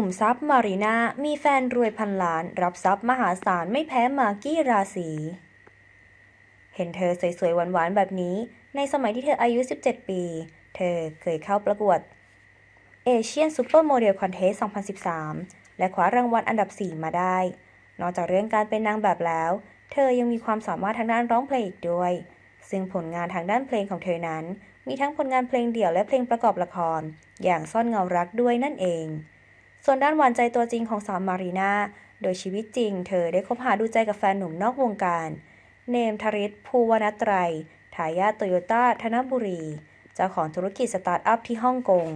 ขุมทรัพย์มารีนามีแฟนรวยพันล้าน รับทรัพย์มหาศาลไม่แพ้มากกี้ราศีเห็นเธอสวยๆ หวานๆ แบบนี้ ในสมัยที่เธออายุ 17 ปี เธอเคยเข้าประกวด Asian Super Model Contest 2013 และคว้ารางวัลอันดับ 4 มาได้ นอกจากเรื่องการเป็นนางแบบแล้ว เธอยังมีความสามารถทางด้านร้องเพลงอีกด้วย ซึ่งผลงานทางด้านเพลงของเธอนั้น มีทั้งผลงานเพลงเดี่ยวและเพลงประกอบละคร อย่างซ่อนเงารักด้วยนั่นเอง ส่วนด้านหวานใจตัวจริงของสาวมารีนาโดยชีวิตจริง เธอได้คบหาดูใจกับแฟนหนุ่มนอกวงการ เนมทริศภูวนัตรัยทายาทโตโยต้าธนบุรี เจ้าของธุรกิจสตาร์ทอัพที่ฮ่องกง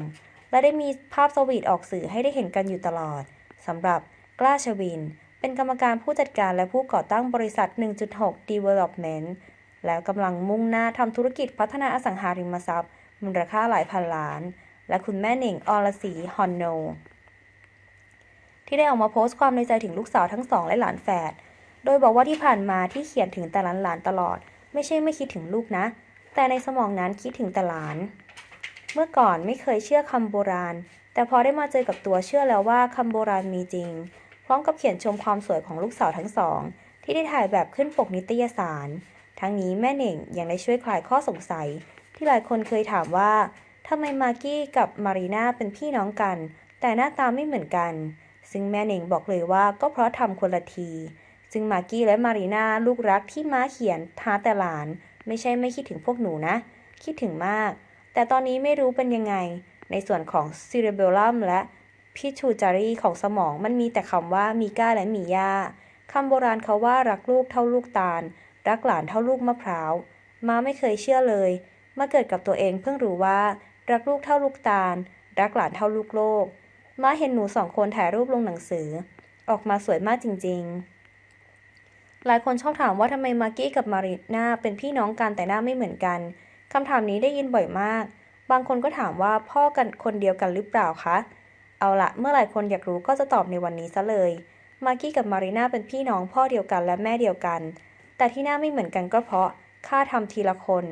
และได้มีภาพสวีทออกสื่อให้ได้เห็นกันอยู่ตลอดสำหรับกล้าชวิน เป็นกรรมการผู้จัดการและผู้ก่อตั้งบริษัท 1.6 Development แล้วกำลังมุ่งหน้าทำธุรกิจพัฒนาอสังหาริมทรัพย์ มูลค่าหลายพันล้าน และคุณแม่หนิงอรศรีฮอนโน ที่ได้ออกมาโพสต์ความในใจถึงลูกสาวทั้งสองและหลานแฝด โดยบอกว่าที่ผ่านมาที่เขียนถึงแต่หลานๆตลอด ไม่ใช่ไม่คิดถึงลูกนะ แต่ในสมองนั้นคิดถึงแต่หลาน เมื่อก่อนไม่เคยเชื่อคำโบราณ แต่พอได้มาเจอกับตัวเชื่อแล้วว่าคำโบราณมีจริง พร้อมกับเขียนชมความสวยของลูกสาวทั้งสอง ที่ได้ถ่ายแบบขึ้นปกนิตยสาร ทั้งนี้แม่เหน่งยังได้ช่วยคลายข้อสงสัย ที่หลายคนเคยถามว่าทำไมมากกี้กับมารีนาเป็นพี่น้องกัน แต่หน้าตาไม่เหมือนกัน ซึ่งแม่เน่งบอกเลยว่าก็เพราะทำคนละที ซึ่งมากกี้และมารีนาลูกรักที่ม้าเขียนท้าแต่หลาน ไม่ใช่ไม่คิดถึงพวกหนูนะ คิดถึงมาก แต่ตอนนี้ไม่รู้เป็นยังไง ในส่วนของซีเรเบลลัมและพิชูจารีของสมองมันมีแต่คำว่ามีก้าและมีย่าคำโบราณเขาว่ารักลูกเท่าลูกตาล รักหลานเท่าลูกมะพร้าว มาไม่เคยเชื่อเลย มาเกิดกับตัวเองเพิ่งรู้ว่า รักลูกเท่าลูกตาล รักหลานเท่าลูกโลก มาเห็นหนูสองคนถ่ายรูปลงหนังสือ ออกมาสวยมากจริง ๆ หลายคนชอบถามว่าทำไมมากกี้กับมารีนาเป็นพี่น้องกันแต่หน้าไม่เหมือนกันคำถามนี้ได้ยินบ่อยมาก บางคนก็ถามว่าพ่อกันคนเดียวกันหรือเปล่าคะ เอาละเมื่อหลายคนอยากรู้ก็จะตอบในวันนี้ซะเลย มากกี้กับมารีนาเป็นพี่น้องพ่อเดียวกันและแม่เดียวกัน แต่ที่หน้าไม่เหมือนกันก็เพราะค่าทำทีละคน